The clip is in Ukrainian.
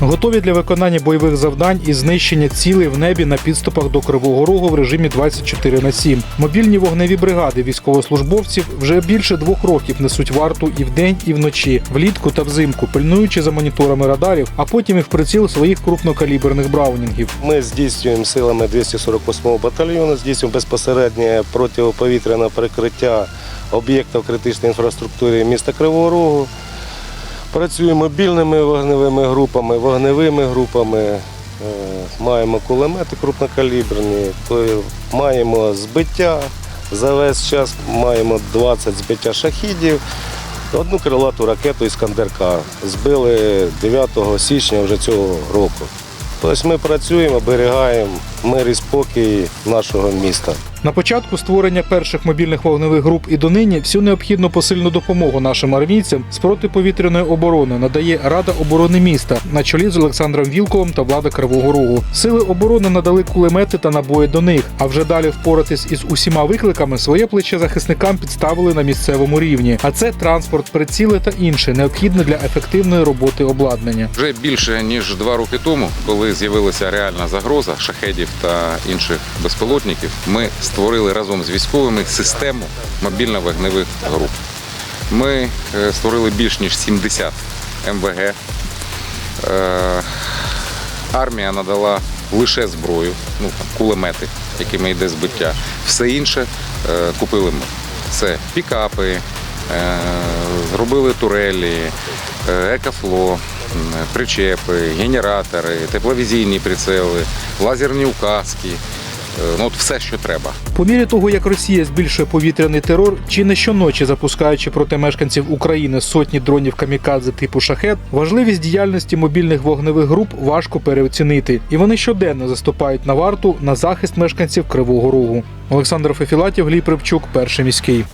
готові для виконання бойових завдань і знищення цілей в небі на підступах до Кривого Рогу в режимі 24 на 7. Мобільні вогневі бригади військовослужбовців вже більше двох років несуть варту і вдень, і вночі, влітку та взимку, пильнуючи за моніторами радарів, а потім і в приціл своїх крупнокаліберних браунінгів. Ми здійснюємо силами 248-го батальйону, здійснюємо безпосереднє протиповітряне прикриття об'єктів критичної інфраструктури міста Кривого Рогу. Працюємо мобільними вогневими групами, вогневими групами, е, маємо кулемети крупнокаліберні, маємо збиття. За весь час маємо 20 збиття шахідів. Одну крилату ракету Іскандерка збили 9 січня вже цього року. Тобто ми працюємо, оберігаємо мир і спокій нашого міста. На початку створення перших мобільних вогневих груп і донині всю необхідну посильну допомогу нашим армійцям з протиповітряної оборони надає Рада оборони міста на чолі з Олександром Вілковим та влада Кривого Рогу. Сили оборони надали кулемети та набої до них. А вже далі впоратись із усіма викликами своє плече захисникам підставили на місцевому рівні. А це транспорт, приціли та інше необхідне для ефективної роботи обладнання. Вже більше ніж два роки тому, коли з'явилася реальна загроза шахедів та інших безпілотників, ми створили разом з військовими систему мобільно-вогневих груп. Ми е, створили більш ніж 70 МВГ. Е, Армія надала лише зброю, ну кулемети, якими йде збиття. Все інше е, купили ми. Це пікапи, зробили турелі, е, екофло, м, причепи, генератори, тепловізійні прицели, лазерні указки. Е, Ну, от все, що треба. По мірі того, як Росія збільшує повітряний терор, чи не щоночі запускаючи проти мешканців України сотні дронів камікадзе типу шахет, важливість діяльності мобільних вогневих груп важко переоцінити, і вони щоденно заступають на варту на захист мешканців Кривого Рогу. Олександр Фефілатів, Глій Привчук, перший міський.